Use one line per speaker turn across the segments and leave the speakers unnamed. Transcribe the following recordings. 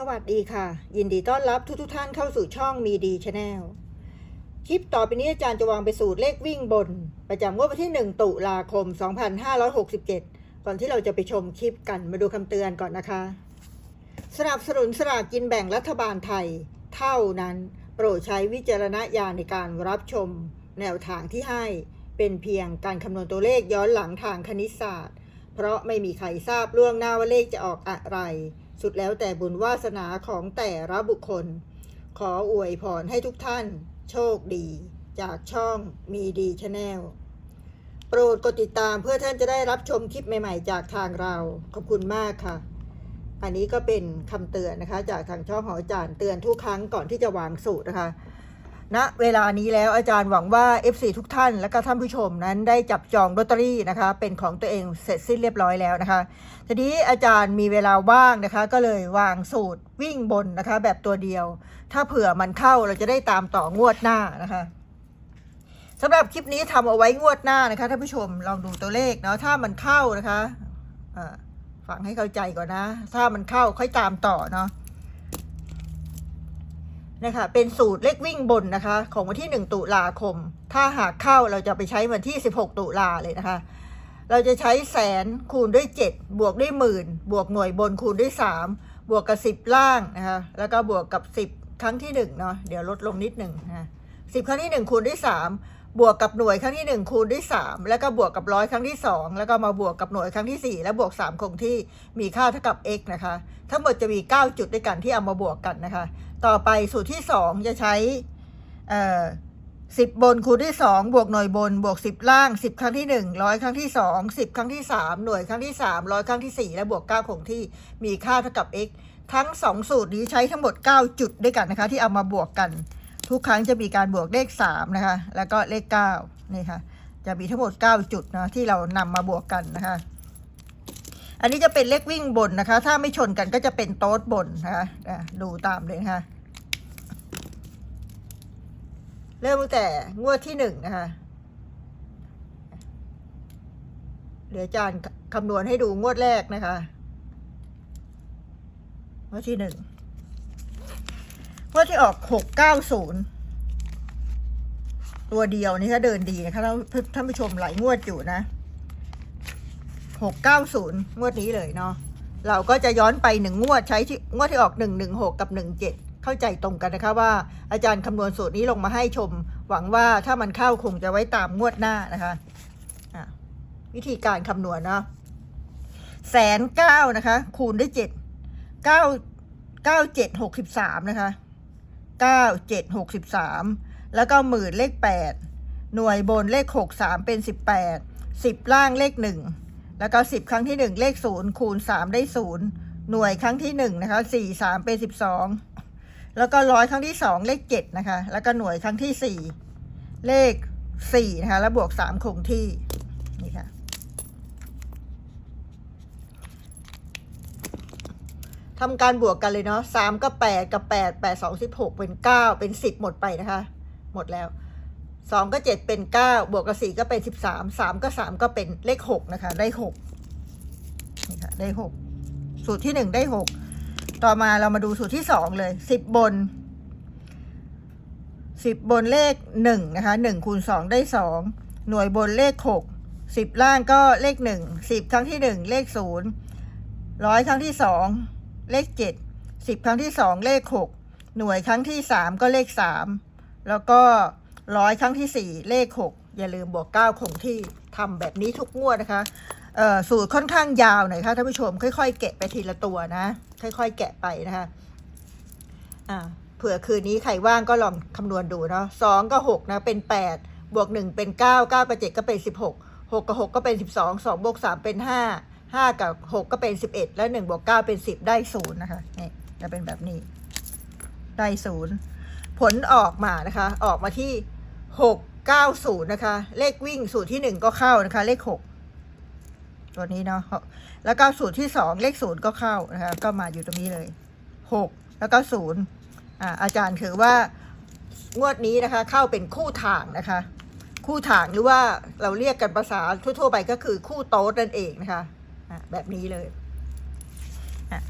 สวัสดีค่ะ ยินดีต้อนรับทุกทุกท่านเข้าสู่ช่องมีดีชาแนลคลิปต่อไปนี้อาจารย์จะวางไปสูตรเลขวิ่งบน ประจำงวดวันที่ 1 ตุลาคม 2567 ก่อนที่เราจะไปชมคลิปกันมาดูคำเตือนก่อนนะคะ สนับสนุนสลากกินแบ่งรัฐบาลไทย เท่านั้น โปรดใช้วิจารณญาณในการรับชม แนวทางที่ให้เป็นเพียงการคำนวณตัวเลขย้อนหลังทางคณิตศาสตร์ เพราะไม่มีใครทราบล่วงหน้าว่าเลขจะออกอะไร สุดแล้วแต่บุญวาสนาของแต่ละบุคคล ขออวยพรให้ทุกท่าน โชคดี จากช่องมีดีชาแนลโปรดกดติดตามเพื่อท่านจะได้รับชมคลิปใหม่ๆ จากทางเรา ขอบคุณมากค่ะ อันนี้ก็เป็นคำเตือนนะคะ จากทางช่องของอาจารย์เตือนทุกครั้งก่อนที่จะวางสูตรนะคะ ณนะเวลานี้แล้วอาจารย์หวังว่า FC ทุกท่านและก็ท่านผู้ชมนั้นได้จับจองลอตเตอรี่นะคะ เป็นของตัวเองเสร็จสิ้นเรียบร้อยแล้วนะคะ ทีนี้อาจารย์มีเวลาว่างนะคะ ก็เลยวางสูตรวิ่งบนนะคะ แบบตัวเดียว ถ้าเผื่อมันเข้าเราจะได้ตามต่องวดหน้านะคะสำหรับคลิปนี้ทำเอาไว้งวดหน้านะคะท่านผู้ชมลองดูตัวเลขเนาะถ้ามันเข้านะคะฟังให้เข้าใจก่อนนะ ถ้ามันเข้าค่อยตามต่อเนาะ นะคะเป็นสูตรเลขวิ่งบนนะคะ ของวันที่ 1 ตุลาคม ถ้าหากเข้าเราจะไปใช้วันที่ 16 ตุลาเลยนะคะ เราจะใช้แสนคูณด้วย 7 บวกด้วยหมื่นบวกหน่วยบนคูณด้วย 3 บวกกับ 10 ล่างนะคะแล้วก็บวกกับ 10 ครั้งที่1เนาะเดี๋ยวลดลงนิดหนึ่งนะสิครั้งที่ 1 คูณด้วย 3บวกกับหน่วยครั้งที่ 1 คูณด้วย 3 แล้วก็บวกกับร้อยครั้งที่ 2 แล้วก็มาบวกกับหน่วยครั้งที่ 4 แล้วบวก 3 คงที่มีค่าเท่ากับ x นะคะ ทั้งหมดจะมี 9 จุดด้วยกันที่เอามาบวกกันนะคะ ต่อไปสูตรที่2จะใช้สิบบนคูณที่สองบวกหน่วยบน บวกสิบล่างสิบครั้งที่หนึ่งร้อยครั้งที่สองสิบครั้งที่สามหน่วยครั้งที่สามร้อยครั้งที่สี่และบวกเก้าคงที่มีค่าเท่ากับ x ทั้งสองสูตรนี้ใช้ทั้งหมด 9 จุดด้วยกันนะคะ ที่เอามาบวกกัน ทุกครั้งจะมีการบวกเลข3นะคะ แล้วก็เลข9นี่ค่ะ จะมีทั้งหมด 9 จุดนะที่เรานำมาบวกกันนะคะ อันนี้จะเป็นเลขวิ่งบนนะคะ ถ้าไม่ชนกันก็จะเป็นโต๊ดบนนะคะอะดูตามเลยนะคะ เริ่มตั้งแต่งวดที่หนึ่งนะคะ เดี๋ยวอาจารย์คำนวณให้ดูงวดแรกนะคะ งวดที่หนึ่งงวดที่ออกหกเก้าศูนย์ตัวเดียวนี่ถ้าเดินดีนะคะท่าท่านผู้ชมหลายงวดอยู่นะหกเก้าศูนย์งวดนี้เลยเนาะเราก็จะย้อนไปหนึ่งงวดใช้ที่งวดที่ออกหนึ่งหนึ่งหกกับหนึ่งเจ็ด เข้าใจตรงกันนะคะว่า อาจารย์คำนวณสูตรนี้ลงมาให้ชม หวังว่าถ้ามันเข้าคงจะไว้ตามงวดหน้านะคะะวิธีการคำนวณเนาะแสนเก้านะคะ คูณด้วยเจ็ดเก้าเก้าเจ็ดหกสิบสามนะคะเก้าเจ็ดหกสิบสามแล้วก็หมื่นเลขแปดหน่วยบนเลขหกสามเป็นสิบแปดสิบล่างเลขหนึ่งแล้วก็สิบครั้งที่หนึ่งเลขศูนย์คูณสามได้ศูนย์หน่วยครั้งที่หนึ่งนะคะสี่สามเป็นสิบสอง แล้วก็ร้อยครั้งที่สองเลขเจ็ดนะคะ แล้วก็หน่วยครั้งที่สี่เลขสี่นะคะ แล้วบวกสามคงที่นี่ค่ะ ทำการบวกกันเลยเนาะสามกับแปดกับแปดแปดสองสิบหกเป็นเก้าเป็นสิบหมดไปนะคะ หมดแล้วสองก็เจ็ดเป็นเก้าบวกกับสี่ก็เป็นสิบสามสามก็สามก็เป็นเลขหกนะคะ ได้หกนี่ค่ะ ได้หกสูตรที่หนึ่งได้หก ต่อมาเรามาดูสูตรที่สองเลยสิบบนสิบบนเลขหนึ่งนะคะหนึ่งคูณสองได้สองหน่วยบนเลขหกสิบล่างก็เลขหนึ่งสิบครั้งที่หนึ่งเลขศูนย์ร้อยครั้งที่สองเลขเจ็ดสิบครั้งที่สองเลขหกหน่วยครั้งที่สามก็เลขสามแล้วก็ร้อยครั้งที่สี่เลขหกอย่าลืมบวกเก้าคงที่ทำแบบนี้ทุกงวดนะคะ สูตรค่อนข้างยาวหน่อยค่ะท่านผู้ชม ค่อยๆ แกะไปทีละตัวนะ ค่อยๆ แกะไปนะคะอ่าเผื่อคืนนี้ใครว่างก็ลองคำนวณดูเนาะสองก็หกนะเป็นแปดบวกหนึ่งเป็นเก้าเก้ากับเจ็ดก็เป็นสิบหกหกกับหกก็เป็นสิบสองสองบวกสามเป็นห้าห้ากับหกก็เป็นสิบเอ็ดแล้วหนึ่งบวกเก้าเป็นสิบได้ศูนย์นะคะนี่จะเป็นแบบนี้ ได้ศูนย์ผลออกมานะคะ ออกมาที่หกเก้าศูนย์นะคะ เลขวิ่งสูตรที่หนึ่งก็เข้านะคะ เลขหก ตัวนี้เนาะแล้วก็สูตรที่สองเลขศูนย์ก็เข้านะคะก็มาอยู่ตรงนี้เลยหกแล้วก็ศูนย์อาจารย์ถือว่างวดนี้นะคะ เข้าเป็นคู่ทางนะคะ คู่ทางหรือว่าเราเรียกกันภาษาทั่ว ๆ ไปก็คือคู่โต๊ดนั่นเองนะคะแบบนี้เลย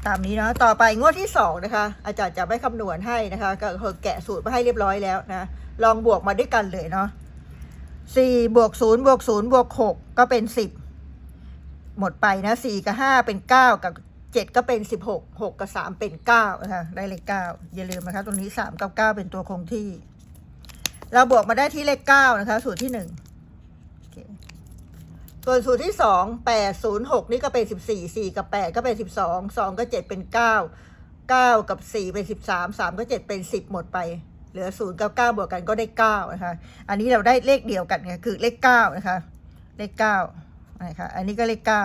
ตามนี้เนาะต่อไปงวดที่สองนะคะ อาจารย์จะไม่คำนวณให้นะคะก็คือแกะสูตรมาให้เรียบร้อยแล้วนะลองบวกมาด้วยกันเลยเนาะสี่บวกศูนย์บวกศูนย์บวกหกก็เป็นสิบ หมดไปนะสี่กับห้าเป็นเก้ากับเจ็ดก็เป็นสิบหกหกกับสามเป็นเก้านะคะได้เลขเก้าอย่าลืมนะคะตรงนี้สามกับเก้าเป็นตัวคงที่ เราบวกมาได้ที่เลขเก้านะคะ สูตรที่หนึ่งส่วนสูตรที่สองแปดศูนย์หกนี่ก็เป็นสิบสี่สี่กับแปดก็เป็นสิบสองสองกับเจ็ดเป็นเก้าเก้ากับสี่เป็นสิบสามสามกับเจ็ดเป็นสิบหมดไปเหลือศูนย์กับเก้าบวกกันก็ได้เก้านะคะ อันนี้เราได้เลขเดียวกันไงคือเลขเก้านะคะ เลขเก้า นะคะอันนี้ก็เลขเก้า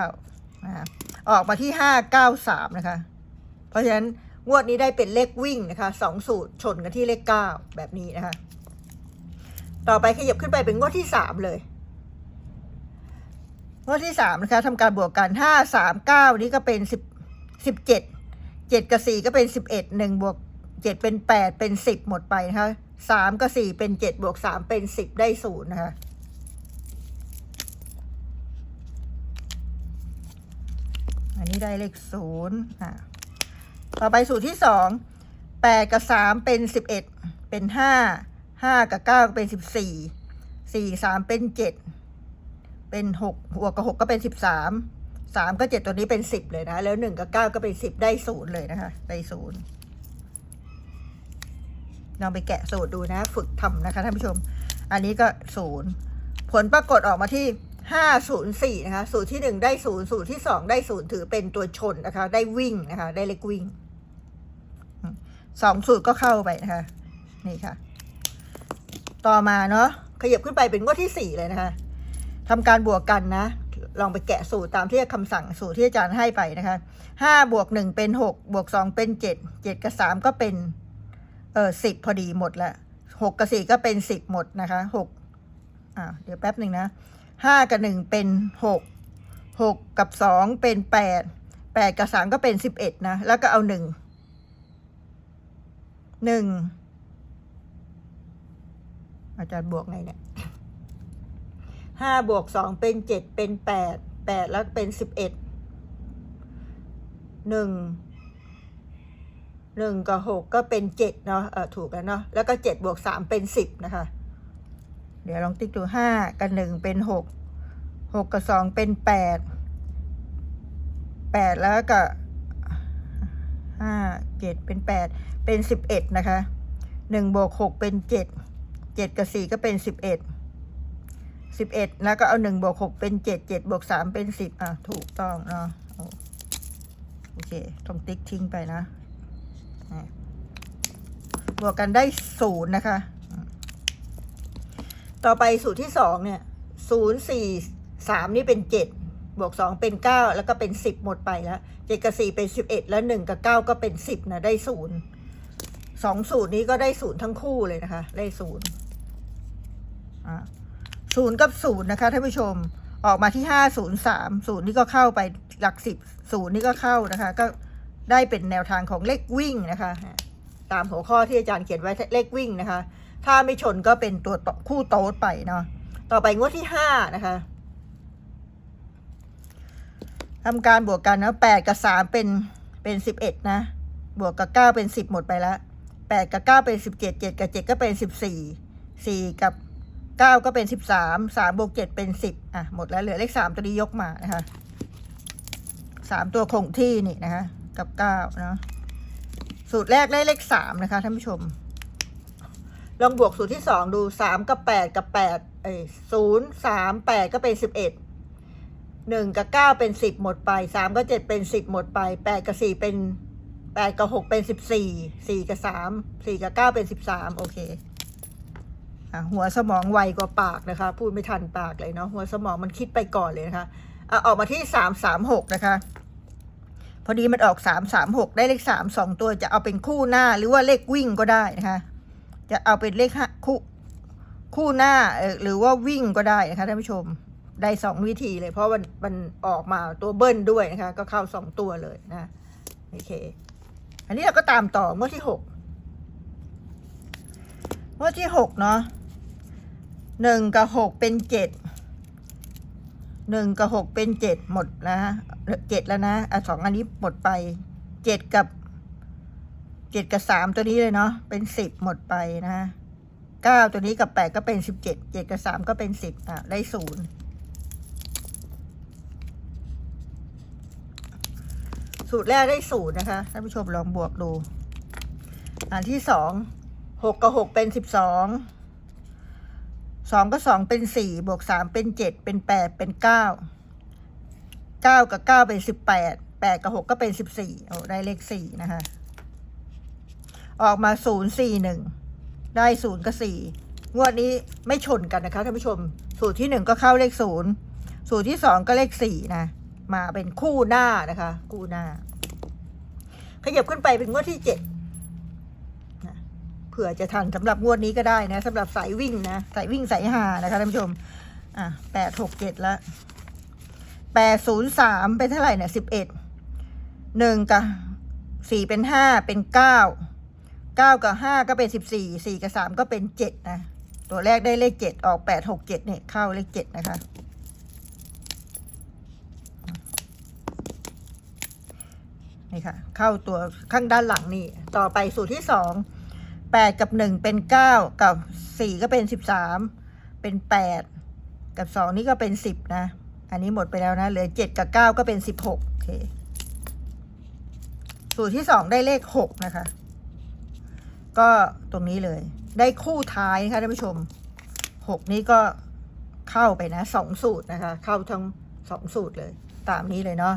ออกมาที่ห้าเก้าสามนะคะ เพราะฉะนั้นงวดนี้ได้เป็นเลขวิ่งนะคะสองสูตรชนกันที่เลขเก้าแบบนี้นะคะ ต่อไปขยับขึ้นไปเป็นงวดที่สามเลยงวดที่สามนะคะทำการบวกกันห้าสามเก้านี้ก็เป็นสิบสิบเจ็ดเจ็ดกับสี่ก็เป็นสิบเอ็ดหนึ่งบวกเจ็ดเป็นแปดเป็นสิบหมดไปนะคะสามกับสี่เป็นเจ็ดบวกสามเป็นสิบได้ศูนย์นะคะ อันนี้ได้เลขศูนย์อะต่อไปสูตรที่สองแปดกับสามเป็นสิบเอ็ดเป็นห้าห้ากับเก้าเป็นสิบสี่สี่สามเป็นเจ็ดเป็นหกบวกกับหกก็เป็นสิบสามสามก็เจ็ดตัวนี้เป็นสิบเลยนะ แล้วหนึ่งกับเก้าก็เป็นสิบได้ศูนย์เลยนะคะ ได้ศูนย์ลองไปแกะสูตรดูนะ ฝึกทำนะคะท่านผู้ชม อันนี้ก็ศูนย์ผลปรากฏออกมาที่ ห้าศูนย์สี่นะคะสูตรที่หนึ่งได้ศูนย์สูตรที่สองได้ศูนย์ถือเป็นตัวชนนะคะ ได้วิ่งนะคะ ได้เลขวิ่งสองสูตรก็เข้าไปนะคะ นี่ค่ะ ต่อมาเนาะขยับขึ้นไปเป็นงวดที่สี่เลยนะคะทำการบวกกันนะ ลองไปแกะสูตรตามที่คำสั่งสูตรที่อาจารย์ให้ไปนะคะห้าบวกหนึ่งเป็นหกบวกสองเป็นเจ็ดเจ็ดกับสามก็เป็นเออสิบพอดีหมดละหกกับสี่ก็เป็นสิบหมดนะคะหกอ่าเดี๋ยวแป๊บหนึ่งนะ ห้ากับหนึ่งเป็นหกหกกับสองเป็นแปดแปดกับสามก็เป็นสิบเอ็ดนะ แล้วก็เอาหนึ่งหนึ่งอาจารย์บวกไงเนี่ยห้าบวกสองเป็นเจ็ดเป็นแปดแปดแล้วเป็นสิบเอ็ดหนึ่งหนึ่งกับหกก็เป็นเจ็ดเนาะเออถูกแล้วเนาะแล้วก็เจ็ดบวกสามเป็นสิบนะคะ ดี๋ยวลองติ๊กดูห้ากับหนึ่งเป็นหกหกกับสองเป็นแปดแปดแล้วก็ห้าเจ็ดเป็นแปดเป็นสิบเอ็ดนะคะหนึ่งบวกหกเป็นเจ็ดเจ็ดกับสี่ก็เป็นสิบเอ็ดสิบเอ็ดแล้วก็เอาหนึ่งบวกหกเป็นเจ็ดเจ็ดบวกสามเป็นสิบอะถูกต้องเนาะโอเคต้องติ๊กทิ้งไปนะบวกกันได้ศูนย์นะคะ ต่อไปสูตรที่สองเนี่ยศูนย์สี่สามนี่เป็นเจ็ดบวกสองเป็นเก้าแล้วก็เป็นสิบหมดไปแล้วเจ็ดกับสี่เป็นสิบเอ็ดแล้วหนึ่งกับเก้าก็เป็นสิบนะได้ศูนย์สองสูตรนี้ก็ได้ศูนย์ทั้งคู่เลยนะคะ ได้ศูนย์ศูนย์กับศูนย์นะคะท่านผู้ชมออกมาที่ห้าศูนย์สามศูนย์นี่ก็เข้าไปหลักสิบศูนย์นี่ก็เข้านะคะ ก็ได้เป็นแนวทางของเลขวิ่งนะคะ ตามหัวข้อที่อาจารย์เขียนไว้เลขวิ่งนะคะ ถ้าไม่ชนก็เป็นตัวคู่โต๊ดไปเนาะต่อไปงวดที่ห้านะคะทำการบวกกันนะแปดกับสามเป็นเป็นสิบเอ็ดนะ บวกกับเก้าเป็นสิบหมดไปแล้วแปดกับเก้าเป็นสิบเจ็ดเจ็ดกับเจ็ดก็เป็นสิบสี่สี่กับเก้าก็เป็นสิบสามสามบวกเจ็ดเป็นสิบอะหมดแล้วเหลือเลขสามตัวนี้ยกมานะคะสามตัวคงที่นี่นะคะ กับเก้าเนาะสูตรแรกได้เลขสามนะคะท่านผู้ชม ลองบวกสูตรที่สองดูสามกับแปดกับแปดเอ้ศูนย์สามแปดก็เป็นสิบเอ็ดหนึ่งกับเก้าเป็นสิบหมดไปสามกับเจ็ดเป็นสิบหมดไปแปดกับสี่เป็นแปดกับหกเป็นสิบสี่สี่กับสามสี่กับเก้าเป็นสิบสามโอเคหัวสมองไวกว่าปากนะคะ พูดไม่ทันปากเลยเนาะหัวสมองมันคิดไปก่อนเลยนะคะอะออกมาที่สามสามหกนะคะ พอดีมันออกสามสามหกได้เลขสามสองตัวจะเอาเป็นคู่หน้าหรือว่าเลขวิ่งก็ได้นะคะ จะเอาเป็นเลขห้าคู่คู่หน้าหรือว่าวิ่งก็ได้นะคะท่านผู้ชมได้สองวิธีเลย เพราะมันมันออกมาตัวเบิ้ลด้วยนะคะ ก็เข้าสองตัวเลยนะโอเค อันนี้เราก็ตามต่อเมื่อที่หกเมื่อที่หกเนาะหนึ่งกับหกเป็นเจ็ดหนึ่งกับหกเป็นเจ็ดหมดนะเจ็ดแล้วนะอะสองอันนี้หมดไปเจ็ดกับ เจ็ดกับสามตัวนี้เลยเนาะเป็นสิบหมดไปนะเก้าตัวนี้กับแปดก็เป็นสิบเจ็ดเจ็ดกับสามก็เป็นสิบอะได้ศูนย์สูตรแรกได้ศูนย์นะคะท่านผู้ชมลองบวกดูอันที่สองหกกับหกเป็นสิบสองสองกับสองเป็นสี่บวกสามเป็นเจ็ดเป็นแปดเป็นเก้าเก้ากับเก้าเป็นสิบแปดแปดกับหกก็เป็นสิบสี่โอ้ได้เลขสี่นะคะ ออกมาศูนย์สี่หนึ่งได้ศูนย์กับสี่งวดนี้ไม่ชนกันนะคะท่านผู้ชม สูตรที่หนึ่งก็เข้าเลขศูนย์สูตรที่สองก็เลขสี่นะ มาเป็นคู่หน้านะคะ คู่หน้า ขยับขึ้นไปเป็นงวดที่เจ็ดเผื่อจะทันสำหรับงวดนี้ก็ได้นะสำหรับสายวิ่งนะสายวิ่งสายหานะคะท่านผู้ชม อะแปดหกเจ็ดละแปดศูนย์สามเป็นเท่าไหร่เนี่ยสิบเอ็ดหนึ่งกับสี่เป็นห้าเป็นเก้า เก้ากับห้าก็เป็นสิบสี่สี่กับสามก็เป็นเจ็ดนะ ตัวแรกได้เลขเจ็ดออกแปดหกเจ็ดเนี่ยเข้าเลขเจ็ดนะคะ นี่ค่ะ เข้าตัวข้างด้านหลังนี่ ต่อไปสูตรที่สองแปดกับหนึ่งเป็นเก้ากับสี่ก็เป็นสิบสามเป็นแปดกับสองนี่ก็เป็นสิบนะ อันนี้หมดไปแล้วนะ เหลือเจ็ดกับเก้าก็เป็นสิบหกโอเค สูตรที่สองได้เลขหกนะคะ ก็ตรงนี้เลย ได้คู่ท้ายนะคะท่านผู้ชมหกนี้ก็เข้าไปนะสองสูตรนะคะ เข้าทั้งสองสูตรเลย ตามนี้เลยเนาะ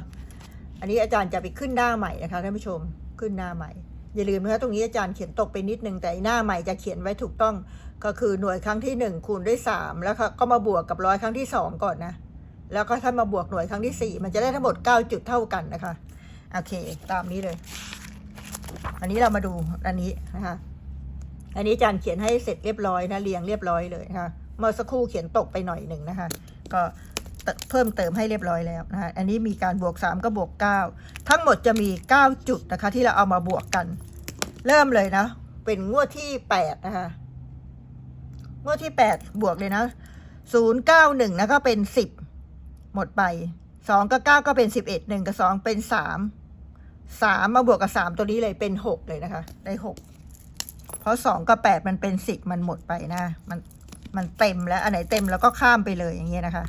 อันนี้อาจารย์จะไปขึ้นหน้าใหม่นะคะท่านผู้ชมขึ้นหน้าใหม่ อย่าลืมนะคะตรงนี้อาจารย์เขียนตกไปนิดนึงแต่หน้าใหม่จะเขียนไว้ถูกต้องก็คือหน่วยครั้งที่หนึ่งคูณด้วยสามแล้วก็มาบวกกับร้อยครั้งที่สองก่อนนะแล้วก็ถ้ามาบวกหน่วยครั้งที่สี่มันจะได้ทั้งหมดเก้าจุดเท่ากันนะคะ โอเค ตามนี้เลย อันนี้เรามาดูอันนี้นะคะ อันนี้จารย์เขียนให้เสร็จเรียบร้อยนะเรียงเรียบร้อยเลยนะคะเมื่อสักครู่เขียนตกไปหน่อยหนึ่งนะคะ ก็เพิ่มเติมให้เรียบร้อยแล้วนะคะอันนี้มีการบวก 3 ก็บวก 9 ทั้งหมดจะมี 9 จุดนะคะ ที่เราเอามาบวกกัน เริ่มเลยนะ เป็นงวดที่ 8 นะคะ งวดที่ 8 บวกเลยนะ 0 9 1 นะก็เป็น 10 หมดไป 2 กับ 9 ก็เป็น 11 1 กับ 2 เป็น 3 3มมาบวกกับ3ตัวนี้เลยเป็น6เลยนะคะ ได้6เพราะ2กับ8มันเป็น10มันหมดไปนะ มันมันเต็มแล้ว อันไหนเต็มแล้วก็ข้ามไปเลยอย่างเงี้ยนะคะ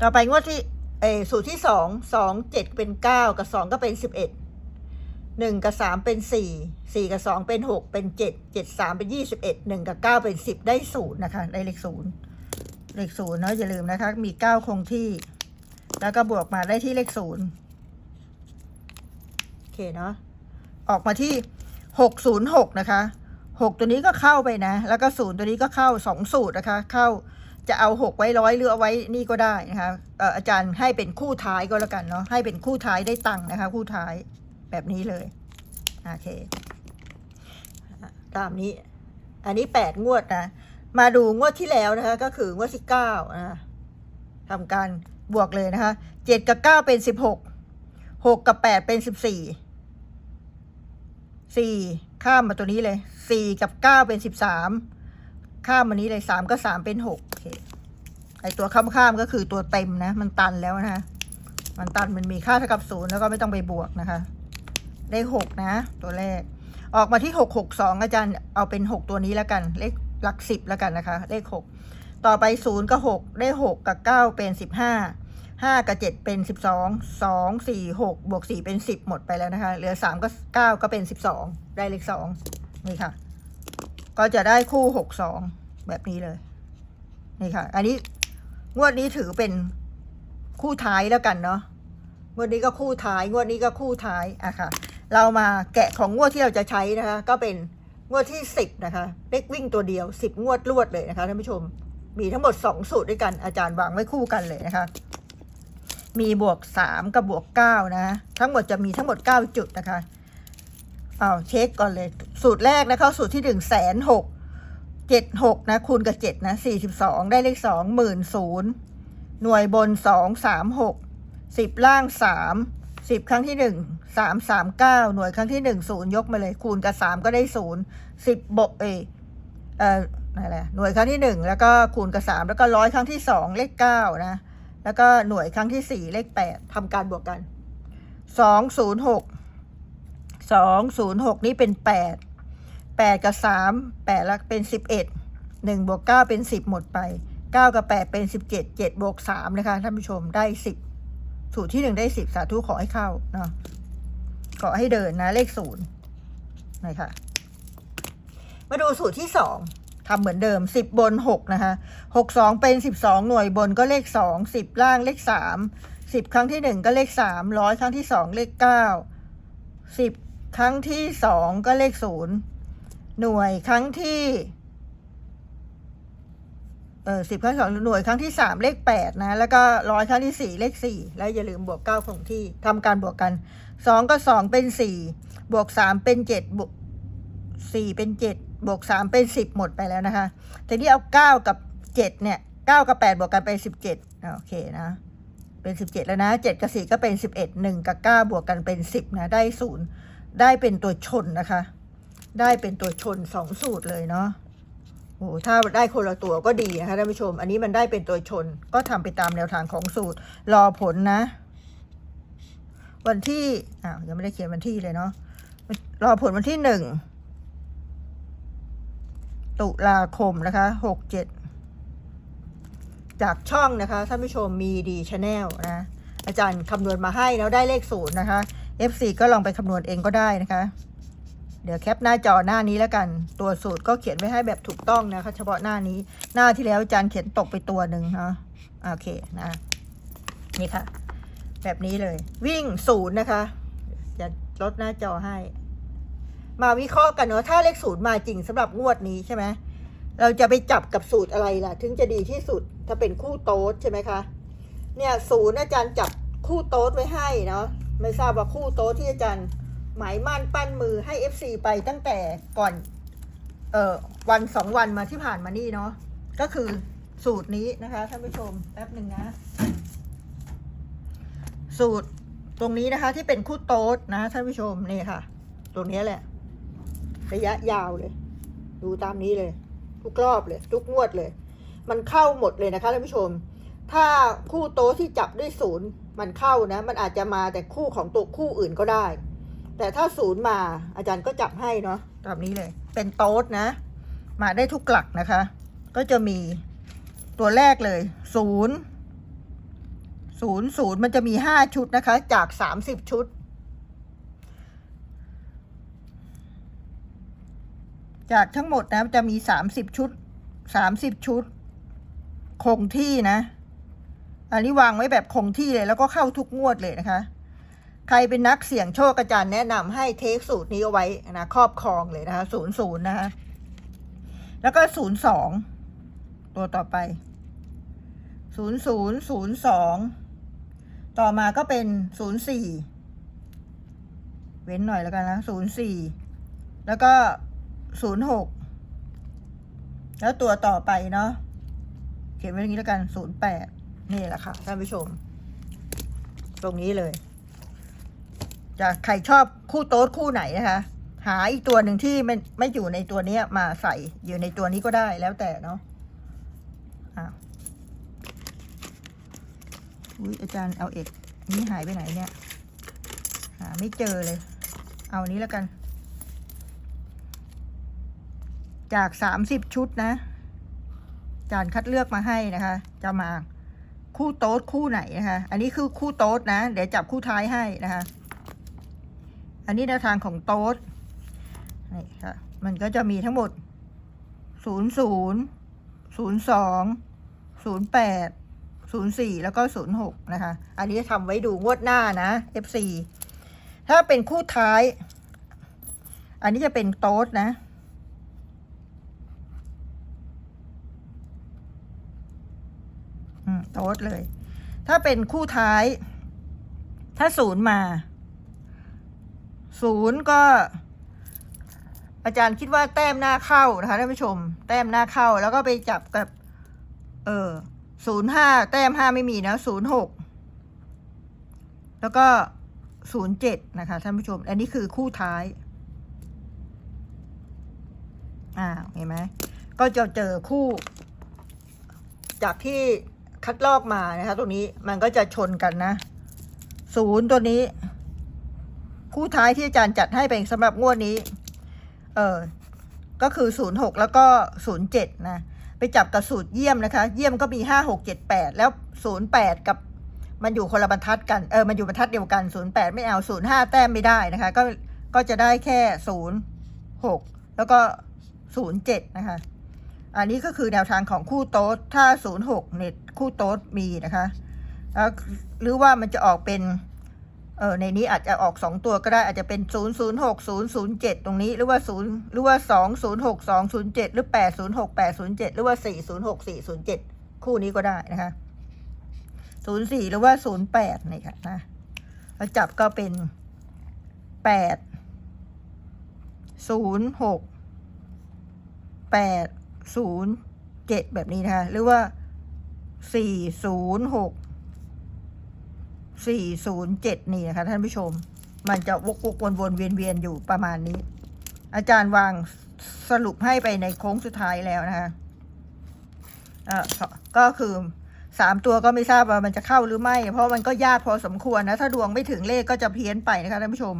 ต่อไปงวดที่เออสูตรที่สองสองเจ็ดเป็นเก้ากับสองก็เป็นสิบเอ็ดหนึ่งกับสามเป็นสี่สี่กับสองเป็นหกเป็นเจ็ดเจ็ดสามเป็นยี่สิบเอ็ดหนึ่งกับเก้าเป็นสิบได้ศูนย์นะคะ ได้เลขศูนย์เลขศูนย์เนาะอย่าลืมนะคะ มีเก้าคงที่ แล้วก็บวกมาได้ที่เลขศูนย์ เคเนาะออกมาที่หกศูนย์หกนะคะหกตัวนี้ก็เข้าไปนะ แล้วก็ศูนย์ตัวนี้ก็เข้าสองสูตรนะคะ เข้าจะเอาหกไว้ร้อยหรือเอาไว้นี่ก็ได้นะคะเอ่ออาจารย์ให้เป็นคู่ท้ายก็แล้วกันเนาะให้เป็นคู่ท้ายได้ตังค์นะคะ คู่ท้ายแบบนี้เลยโอเค ตามนี้ อันนี้แปดงวดนะ มาดูงวดที่แล้วนะคะ ก็คืองวดที่เก้านะทำการบวกเลยนะคะเจ็ดกับเก้าเป็นสิบหกหกกับแปดเป็นสิบสี่ สี่ข้ามมาตัวนี้เลยสี่กับเก้าเป็นสิบสามข้ามมานี้เลยสามก็สามเป็นหกโอเคไอตัวข้ามข้ามก็คือตัวเต็มนะ มันตันแล้วนะคะมันตันมันมีค่าเท่ากับศูนย์แล้วก็ไม่ต้องไปบวกนะคะได้หกนะ ตัวแรก ออกมาที่หกหกสองอาจารย์เอาเป็นหกตัวนี้แล้วกัน เลขหลักสิบแล้วกันนะคะ เลขหกต่อไปศูนย์กับหกได้หกกับเก้าเป็นสิบห้า ห้ากับเจ็ดเป็นสิบสองสองสี่หกบวกสี่เป็นสิบหมดไปแล้วนะคะ เหลือสามก็เก้าก็เป็นสิบสองได้เลขสองนี่ค่ะ ก็จะได้คู่หกสองแบบนี้เลย นี่ค่ะ อันนี้งวดนี้ถือเป็นคู่ท้ายแล้วกันเนาะ งวดนี้ก็คู่ท้าย งวดนี้ก็คู่ท้ายอะค่ะ เรามาแกะของงวดที่เราจะใช้นะคะ ก็เป็นงวดที่สิบนะคะ เลขวิ่งตัวเดียวสิบงวดรวดเลยนะคะท่านผู้ชม มีทั้งหมดสองสูตรด้วยกัน อาจารย์วางไว้คู่กันเลยนะคะ มีบวกสามกับบวกเก้านะ ทั้งหมดจะมีทั้งหมดเก้าจุดนะคะเอาเช็คก่อนเลย สูตรแรกนะเข้าสูตรที่หนึ่งแสนหกเจ็ดหกนะ คูณกับเจ็ดนะสี่สิบสองได้เลขสองหมื่นศูนย์หน่วยบนสองสามหกสิบล่างสามสิบครั้งที่หนึ่งสามสามเก้าหน่วยครั้งที่หนึ่งศูนย์ยกมาเลย คูณกับสามก็ได้ศูนย์สิบบวกเออเอ่ออะไรหน่วยครั้งที่หนึ่งแล้วก็คูณกับสามแล้วก็ร้อยครั้งที่สองเลขเก้านะ แล้วก็หน่วยครั้งที่สี่เลขแปดทำการบวกกันสองศูนย์หกสองศูนย์หกนี่เป็นแปดแปดกับสามแปดแล้วเป็นสิบเอ็ดหนึ่งบวกเก้าเป็นสิบหมดไปเก้ากับแปดเป็นสิบเจ็ดเจ็ดบวกสามนะคะท่านผู้ชมได้สิบสูตรที่หนึ่งได้สิบสาธุขอให้เข้าเนาะขอให้เดินนะเลขศูนย์นะคะมาดูสูตรที่สอง ทำเหมือนเดิมสิบบนหกนะคะหกสองเป็นสิบสองหน่วยบนก็เลขสองสิบล่างเลขสามสิบครั้งที่หนึ่งก็เลขสามร้อยครั้งที่สองเลขเก้าสิบครั้งที่สองก็เลขศูนย์หน่วยครั้งที่ เออสิบครั้งสองหน่วยครั้งที่สามเลขแปดนะ แล้วก็ร้อยครั้งที่สี่เลขสี่แล้วอย่าลืมบวกเก้าคงที่ทำการบวกกันสองก็สองเป็นสี่บวกสามเป็นเจ็ดบวกสี่เป็นเจ็ด บวกสามเป็นสิบหมดไปแล้วนะคะทีนี้เอาเก้ากับเจ็ดเนี่ยเก้ากับแปดบวกกันเป็นสิบเจ็ดโอเคนะเป็นสิบเจ็ดแล้วนะเจ็ดกับสี่ก็เป็นสิบเอ็ดหนึ่งกับเก้าบวกกันเป็นสิบนะได้ศูนย์ได้เป็นตัวชนนะคะ ได้เป็นตัวชนสองสูตรเลยเนาะโอ้โหถ้าได้คนละตัวก็ดีนะคะท่านผู้ชม อันนี้มันได้เป็นตัวชนก็ทำไปตามแนวทางของสูตร รอผลนะ วันที่อ้าวยังไม่ได้เขียนวันที่เลยเนาะรอผลวันที่หนึ่ง ตุลาคมนะคะหกเจ็ดจากช่องนะคะท่านผู้ชมมีดีชาแนลนะอาจารย์คำนวณมาให้แล้วได้เลขศูนย์นะคะ FC ก็ลองไปคำนวณเองก็ได้นะคะ เดี๋ยวแคปหน้าจอหน้านี้แล้วกัน ตัวสูตรก็เขียนไว้ให้แบบถูกต้องนะคะ เฉพาะหน้านี้หน้าที่แล้วอาจารย์เขียนตกไปตัวหนึ่งนะโอเคนะนี่ค่ะ แบบนี้เลย วิ่งศูนย์นะคะ จะลดหน้าจอให้ มาวิเคราะห์กันเนาะถ้าเลขศูนย์มาจริงสำหรับงวดนี้ใช่ไหมเราจะไปจับกับสูตรอะไรล่ะ ถึงจะดีที่สุดถ้าเป็นคู่โต๊ดใช่ไหมคะ เนี่ยศูนย์อาจารย์จับคู่โต๊ดไว้ให้เนาะไม่ทราบว่าคู่โต๊ดที่อาจารย์หมายมั่นปั้นมือให้ FC ไปตั้งแต่ก่อนเอ่อวันสองวันมาที่ผ่านมานี่เนาะก็คือสูตรนี้นะคะท่านผู้ชมแป๊บหนึ่งนะ สูตรตรงนี้นะคะที่เป็นคู่โต๊ดนะท่านผู้ชมนี่ค่ะ ตรงนี้แหละ ระยะยาวเลย ดูตามนี้เลย ทุกรอบเลย ทุกงวดเลย มันเข้าหมดเลยนะคะท่านผู้ชม ถ้าคู่โต๊ะที่จับด้วยศูนย์มันเข้านะ มันอาจจะมาแต่คู่ของตัวคู่อื่นก็ได้ แต่ถ้าศูนย์มาอาจารย์ก็จับให้เนาะแบบนี้เลย เป็นโต๊ดนะ มาได้ทุกหลักนะคะ ก็จะมีตัวแรกเลยศูนย์ศูนย์ศูนย์มันจะมีห้าชุดนะคะ จากสามสิบชุด จากทั้งหมดนะจะมีสามสิบชุดสามสิบชุด คงที่นะ อันนี้วางไว้แบบคงที่เลยแล้วก็เข้าทุกงวดเลยนะคะ ใครเป็นนักเสี่ยงโชคอาจารย์แนะนำให้เทคสูตรนี้เอาไว้นะครอบครองเลยนะคะศูนย์ศูนย์นะคะแล้วก็ศูนย์สองตัวต่อไปศูนย์ศูนย์ศูนย์สองต่อมาก็เป็นศูนย์สี่เว้นหน่อยแล้วกันนะศูนย์สี่แล้วก็ ศูนย์หกแล้วตัวต่อไปเนาะเขียนไว้อย่างนี้แล้วกันศูนย์แปดนี่แหละค่ะท่านผู้ชม ตรงนี้เลย จะใครชอบคู่โต๊ดคู่ไหนนะคะ หาอีกตัวหนึ่งที่ไม่ไม่อยู่ในตัวนี้มาใส่อยู่ในตัวนี้ก็ได้แล้วแต่เนาะอ้าวอุ้ยอาจารย์เอาเอกนี่หายไปไหนเนี่ย หาไม่เจอเลย เอานี้แล้วกัน จากสามสิบชุดนะจารย์คัดเลือกมาให้นะคะ จะมาคู่โต๊ดคู่ไหนนะคะ อันนี้คือคู่โต๊ดนะ เดี๋ยวจับคู่ท้ายให้นะคะ อันนี้แนวทางของโต๊ดนี่ค่ะ มันก็จะมีทั้งหมดศูนย์ศูนย์ศูนย์สองศูนย์แปดศูนย์สี่แล้วก็ศูนย์หกนะคะ อันนี้ทำไว้ดูงวดหน้านะ FC ถ้าเป็นคู่ท้าย อันนี้จะเป็นโต๊ดนะ อืม โต๊ดเลย ถ้าเป็นคู่ท้าย ถ้าศูนย์มา ศูนย์ก็ อาจารย์คิดว่าแต้มหน้าเข้านะคะท่านผู้ชม แต้มหน้าเข้าแล้วก็ไปจับกับ เออศูนย์ห้าแต้มห้าไม่มีนะศูนย์หกแล้วก็ศูนย์เจ็ดนะคะท่านผู้ชม อันนี้คือคู่ท้ายอ่าเห็นไหมก็จะเจอคู่ จากที่ คัดลอกมานะคะตรงนี้มันก็จะชนกันนะศูนย์ตัวนี้ คู่ท้ายที่อาจารย์จัดให้เป็นสำหรับงวดนี้ เออก็คือศูนย์หกแล้วก็ศูนย์เจ็ดนะ ไปจับกับสูตรเยี่ยมนะคะ เยี่ยมก็มีห้าหกเจ็ดแปดแล้วศูนย์แปดกับมันอยู่คนละบรรทัดกัน เออ มันอยู่บรรทัดเดียวกันศูนย์แปดไม่เอาศูนย์ห้าแต้มไม่ได้นะคะ ก็ ก็จะได้แค่ศูนย์หกแล้วก็ศูนย์เจ็ดนะคะ อันนี้ก็คือแนวทางของคู่โต๊ดถ้าศูนย์หกเนี่ยคู่โต๊ดมีนะคะแล้วหรือว่ามันจะออกเป็นเออในนี้อาจจะออกสองตัวก็ได้อาจจะเป็นศูนย์ศูนย์หกศูนย์ศูนย์เจ็ดตรงนี้หรือว่าศูนย์หรือว่าสองศูนย์หกสองศูนย์เจ็ดหรือแปดศูนย์หกแปดศูนย์เจ็ดหรือว่าสี่ศูนย์หกสี่ศูนย์เจ็ดคู่นี้ก็ได้นะคะศูนย์สี่หรือว่าศูนย์แปดนี่ค่ะนะแล้วจับก็เป็นแปดศูนย์หกแปด ศูนย์เจ็ดแบบนี้นะคะ หรือว่าสี่ศูนย์หกสี่ศูนย์เจ็ดนี่นะคะ ท่านผู้ชม มันจะวกวกวนวนเวียนเวียนอยู่ประมาณนี้ อาจารย์วางสรุปให้ไปในโค้งสุดท้ายแล้วนะคะอ่าก็คือสามตัวก็ไม่ทราบว่ามันจะเข้าหรือไม่ เพราะมันก็ยากพอสมควรนะ ถ้าดวงไม่ถึงเลขก็จะเพี้ยนไปนะคะท่านผู้ชม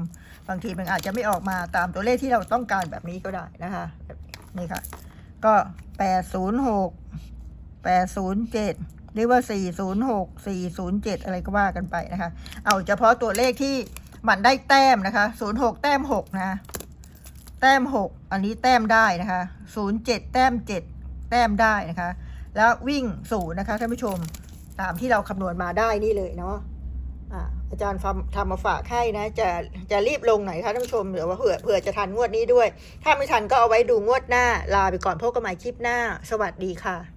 บางทีมันอาจจะไม่ออกมาตามตัวเลขที่เราต้องการแบบนี้ก็ได้นะคะ นี่ค่ะ ก็แปดศูนย์หกแปดศูนย์เจ็ดหรือว่า406 407อะไรก็ว่ากันไปนะคะ เอาเฉพาะตัวเลขที่มันได้แต้มนะคะ06แต้ม6นะ แต้ม6อันนี้แต้มได้นะคะ07แต้ม7แต้มได้นะคะ แล้ววิ่งศูนย์นะคะท่านผู้ชมตามที่เราคำนวณมาได้นี่เลยเนาะ อาจารย์ทำทำมาฝากให้นะ จะจะรีบลงไหนคะท่านผู้ชมเดี๋ยวว่าเผื่อเผื่อจะทันงวดนี้ด้วย ถ้าไม่ทันก็เอาไว้ดูงวดหน้า ลาไปก่อนพบกันใหม่คลิปหน้า สวัสดีค่ะ